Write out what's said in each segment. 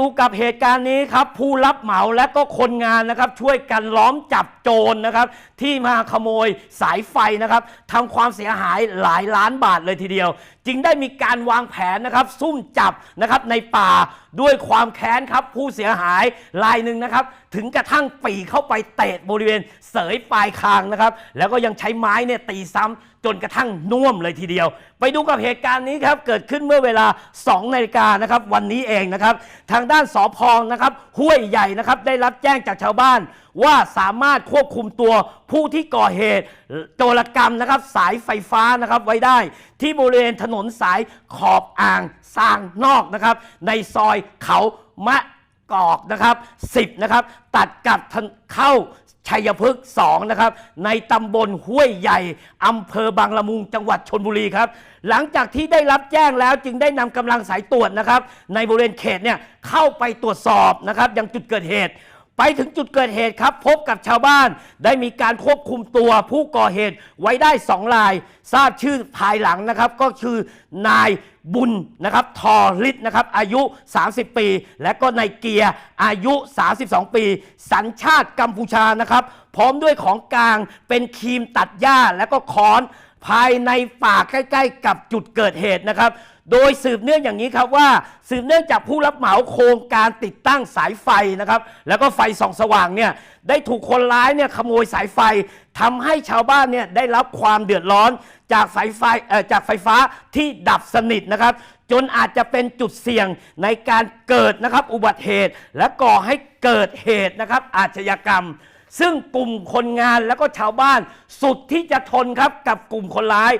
ดูกับเหตุการณ์นี้ครับผู้รับเหมาและก็คนงานนะครับ ช่วยกันล้อมจับโจรนะครับ ที่มาขโมยสายไฟนะครับทำความเสียหายหลายล้านบาทเลยทีเดียว จึงได้มีการวางแผนนะครับซุ่มจับนะครับในป่าด้วยความแค้นครับผู้เสียหายรายหนึ่งนะครับ ถึงกระทั่งปีเข้าไปเตะบริเวณเสยปลายคางนะครับ แล้วก็ยังใช้ไม้เนี่ยตีซ้ำจนกระทั่งน่วมเลยทีเดียว ไปดูกับเหตุการณ์นี้ครับ เกิดขึ้นเมื่อเวลา 2นาฬิกานะครับ วันนี้เองนะครับ ทางด้านสอพองนะครับห้วยใหญ่นะครับ ได้รับแจ้งจากชาวบ้าน ว่าสามารถควบคุมตัวผู้ที่ก่อเหตุโจรกรรมนะครับสายไฟฟ้านะครับไว้ได้ ที่บริเวณถนนสายขอบอ่างสร้างนอกนะครับ ในซอยเขามะกอกนะครับ10นะครับตัดกับถนเข้าชัยพฤกษ์2นะครับในตำบลห้วยใหญ่อำเภอบางละมุงจังหวัดชนบุรีครับหลังจากที่ได้รับแจ้งแล้วจึงได้นำกำลังสายตรวจนะครับในบริเวณเขตเนี่ยเข้าไปตรวจสอบนะครับยังจุดเกิดเหตุ ไปถึงจุดเกิดเหตุครับ พบกับชาวบ้านได้มีการควบคุมตัวผู้ก่อเหตุไว้ได้สองราย ทราบชื่อภายหลังนะครับ ก็คือนายบุญนะครับทอฤทธิ์นะครับอายุ 30 ปี และก็นายเกียร์อายุ 32 ปี สัญชาติกัมพูชานะครับ พร้อมด้วยของกลางเป็นครีมตัดหญ้าและก็ค้อน ภายในป่าใกล้ ๆ กับจุดเกิดเหตุนะครับ โดยสืบเนื่องอย่างนี้ครับว่า สืบเนื่องจากผู้รับเหมาโครงการติดตั้งสายไฟนะครับ แล้วก็ไฟส่องสว่างเนี่ยได้ถูกคนร้ายเนี่ยขโมยสายไฟทำให้ชาวบ้านเนี่ยได้รับความเดือดร้อนจากสายไฟเอ่อจากไฟฟ้าที่ดับสนิทนะครับ จนอาจจะเป็นจุดเสี่ยงในการเกิดนะครับอุบัติเหตุ และก่อให้เกิดเหตุนะครับ อาชญากรรมซึ่งกลุ่มคนงานแล้วก็ชาวบ้านสุดที่จะทนครับกับกลุ่มคนร้าย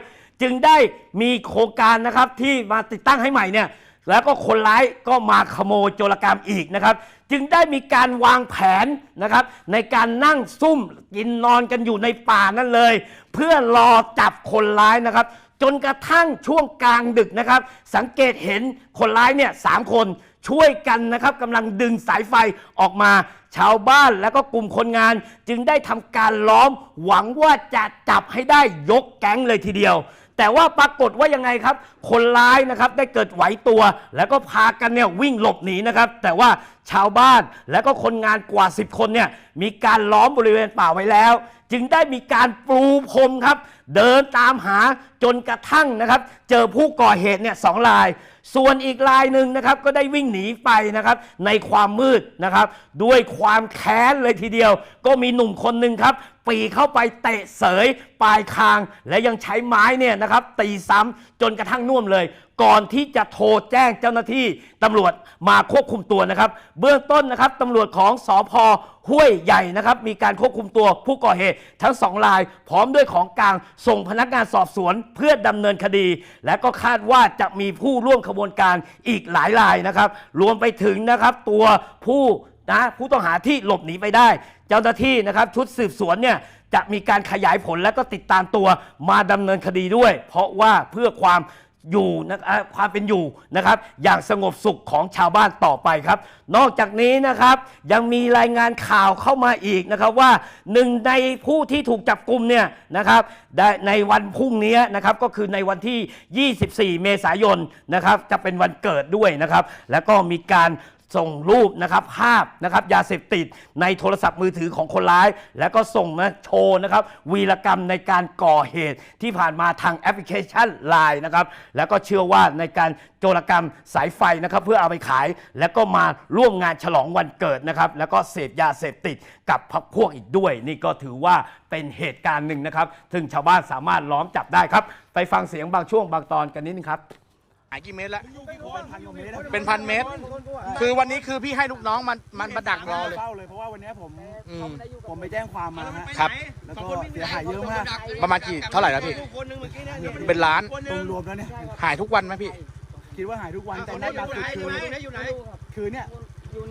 จึงได้มีโครงการนะครับที่มาติดตั้งให้ใหม่เนี่ยแล้วก็คนร้ายก็มาขโมยโจรกรรมอีกนะครับ จึงได้มีการวางแผนนะครับ ในการนั่งซุ่มกินนอนกันอยู่ในป่านั่นเลย เพื่อรอจับคนร้ายนะครับ จนกระทั่งช่วงกลางดึกนะครับ สังเกตเห็นคนร้ายเนี่ยสามคนช่วยกันนะครับกำลังดึงสายไฟออกมา ชาวบ้านแล้วก็กลุ่มคนงาน จึงได้ทำการล้อมหวังว่าจะจับให้ได้ยกแก๊งเลยทีเดียว แต่ว่าปรากฏว่ายังไงครับ คนร้ายนะครับได้เกิดไหวตัว แล้วก็พากันเนี่ยวิ่งหลบหนีนะครับ แต่ว่า ชาวบ้านแล้วก็คนงานกว่า 10 คนเนี่ยมีการล้อมบริเวณป่าไว้แล้ว จึงได้มีการปลูพรมครับ เดินตามหาจนกระทั่งนะครับ เจอผู้ก่อเหตุเนี่ยสองราย ส่วนอีกรายหนึ่งนะครับก็ได้วิ่งหนีไปนะครับในความมืดนะครับ ด้วยความแค้นเลยทีเดียว ก็มีหนุ่มคนหนึ่งครับปีเข้าไปเตะเสยปลายคาง และยังใช้ไม้เนี่ยนะครับตีซ้ำจนกระทั่งน่วมเลย ก่อนที่จะโทรแจ้งเจ้าหน้าที่ตำรวจมาควบคุมตัวนะครับ เบื้องต้นนะครับตำรวจของสอพห้วยใหญ่นะครับมีการควบคุมตัวผู้ก่อเหตุทั้งสองราย พร้อมด้วยของกลางส่งพนักงานสอบสวนเพื่อดำเนินคดี และก็คาดว่าจะมีผู้ร่วมขบวนการอีกหลายรายนะครับ รวมไปถึงนะครับตัวผู้นะผู้ต้องหาที่หลบหนีไปได้ เจ้าหน้าที่นะครับชุดสืบสวนเนี่ยจะมีการขยายผลและก็ติดตามตัวมาดำเนินคดีด้วย เพราะว่าเพื่อความ อยู่นะความเป็นอยู่นะครับ อย่างสงบสุขของชาวบ้านต่อไปครับ นอกจากนี้นะครับยังมีรายงานข่าวเข้ามาอีกนะครับว่าหนึ่งในผู้ที่ถูกจับกลุ่มเนี่ยนะครับในวันพรุ่งนี้นะครับก็คือในวันที่ 24 เมษายนนะครับจะเป็นวันเกิดด้วยนะครับ แล้วก็มีการ ส่งรูปนะครับภาพนะครับยาเสพติดในโทรศัพท์มือถือของคนร้าย แล้วก็ส่งมาโชว์นะครับวีรกรรมในการก่อเหตุที่ผ่านมาทางแอปพลิเคชัน Line นะครับแล้วก็เชื่อว่าในการโจรกรรมสายไฟนะครับเพื่อเอาไปขาย แล้วก็มาร่วมงานฉลองวันเกิดนะครับแล้วก็เสพยาเสพติดกับพรรคพวกอีกด้วย นี่ก็ถือว่าเป็นเหตุการณ์หนึ่งนะครับซึ่งชาวบ้านสามารถล้อมจับได้ครับ ไปฟังเสียงบางช่วงบางตอนกันนิดนึงครับ หายกี่เมตรแล้วเป็นพันเมตร คือวันนี้คือพี่ให้ลูกน้องมันมันมาดักรอเลยเฝ้าเลยเพราะว่าวันนี้ผมอืม ผมไปแจ้งความมาฮะ ครับ แล้วก็เสียหายเยอะมาก ประมาณกี่เท่าไหร่แล้วพี่ เป็นล้าน รวมๆแล้วเนี่ย หายทุกวันไหมพี่ คิดว่าหายทุกวันแต่นัดล่าสุดคือคือเนี่ย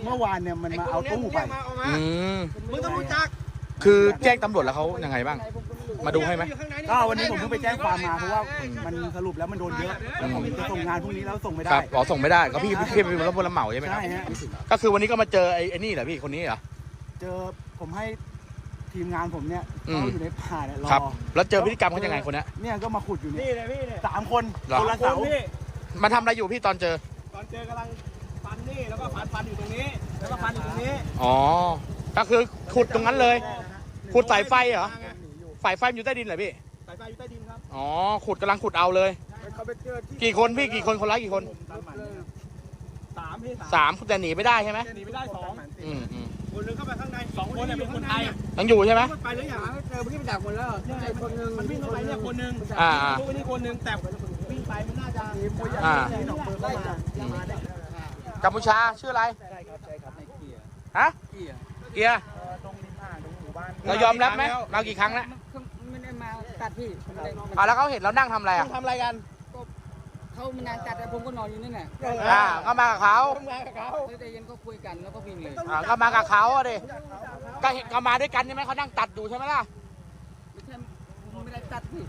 เมื่อวานเนี่ยมันมาเอาตู้ไป อืม มึงต้องรู้จัก คือแจ้งตำรวจแล้วเขายังไงบ้าง มาดูให้ไหมก็วันนี้ผมเพิ่งไปแจ้งความมาเพราะว่ามันสรุปแล้วมันโดนเยอะแล้วผมจะส่งงานพรุ่งนี้แล้วส่งไม่คได้รับอ๋อส่งไม่ได้ก็พี่พี่เป็นรับรับเหมาใช่ไหมครับใช่ฮะก็คือวันนี้ก็มาเจอไอ้ไอ้นี่เหรอพี่คนนี้เหรอเจอผมให้ทีมงานผมเนี่ยอืมเขาอยู่ในป่าเนี่ยรอครับ แล้วเจอพฤติกรรมเขายังไงคนเนี้ยเนี่ยก็มาขุดอยู่นี่เนี่ยเลยพี่เนี่ยสามคนเหรอคนละเสาพี่มาทำอะไรอยู่พี่ตอนเจอ ตอนเจอกำลังปันนี่นี่แล้วก็ฟันฟันอยู่ตรงนี้ แล้วก็ฟันอยู่ตรงนี้อ๋อก็คือขุดตรงนั้นเลยขุดสายไฟเหรอ สายไฟมันอยู่ใต้ดินเหรอพี่ สายไฟอยู่ใต้ดินครับอ๋อ ขุดกำลังขุดเอาเลย เขาไปเจอที่กี่คนพี่กี่คนคนร้ายกี่คนสามพี่สามแต่หนีไม่ได้ใช่ไหมหนีไม่ได้สองอืมอืมคนนึงเข้าไปข้างในสองคนเนี่ยเป็นคนไทยยังอยู่ใช่ไหมไปแล้วอย่างเจอเมื่อกี้ไปดักหมดแล้วเนี่ยคนนึงมันวิ่งเข้าไปเนี่ยคนนึงอ่าลูกนี่คนนึงแต่วิ่งไปมันน่าจะอ่าไล่จับอืมกัมพูชาชื่ออะไรใช่ครับใช่ครับในเกียร์ฮะเกียร์เกียร์ ตรงริมหาดตรงหมู่บ้าน เรายอมรับไหมมากี่ครั้งแล้วไม่ได้มาตัดพี่ไม่ได้อ่าแล้วเขาเห็นเรานั่งทำอะไรอะทำอะไรกันเขามานานตัดแต่ผมก็นอนอยู่นี่แหละอ่าก็มากับเขาทำงานกับเขาแล้วแต่เย็นก็คุยกันแล้วก็วิ่งเลยอ่าก็มากับเขาอะดิก็เห็นก็มาด้วยกันใช่ไหมเขานั่งตัดอยู่ใช่ไหมล่ะไม่ใช่ผมไม่ได้ตัดพี่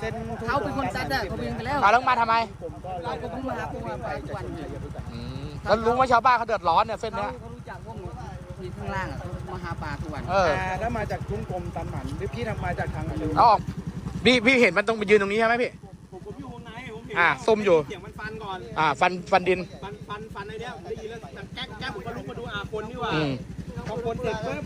เซ็นเขาเป็นคนตัดอะเขาวิ่งไปแล้วอ่าแล้วมาทำไมผมก็เราก็เพิ่งมาหาผมมาไปทุกวันเนี่ยอืมแล้วรู้ไหมชาวบ้านเขาเดือดร้อนเนี่ยเส้นเขาเนี้ยเขารู้จักพวกหนูที่ข้างล่างอะเขา มาหาปลาทุกวันเออแล้วมาจากทุ่งกลมตันหมันหรือพี่ทำมาจากทางอื่นเอาออกพี่พี่เห็นมันตรงไปยืนตรงนี้ใช่ไหมพี่ ผมผมอยู่วงในผมเห็นอ่าซุ่มอยู่ เสียงมันฟันก่อน อ่า ฟันฟันดิน ฟันฟันฟันไอ้เนี้ยผมได้ยินแล้วแต่แก๊กแก๊กผมก็ลุกมาดูอาคนนี่หว่าอืม พอคนเสร็จปุ๊บ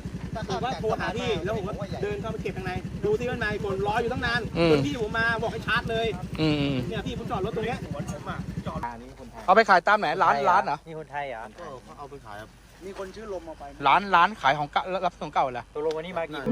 ผมว่าโทรหาพี่แล้วผมก็เดินเข้าไปเก็บข้างใน ดูที่ข้างในคนรออยู่ตั้งนานอืม จนพี่ผมมาบอกให้ชาร์จเลยอืมอืมเนี่ยพี่ผมจอดรถตรงเนี้ยผมอะจอดเอาไปขายตามไหนร้านร้านเหรอ นี่คนไทยเหรอเขาเอาไปขายครับ มีคนชื่อลมเอาไปร้านร้านขายของเก่ารับของเก่าเหรอตกลงวันนี้มากี่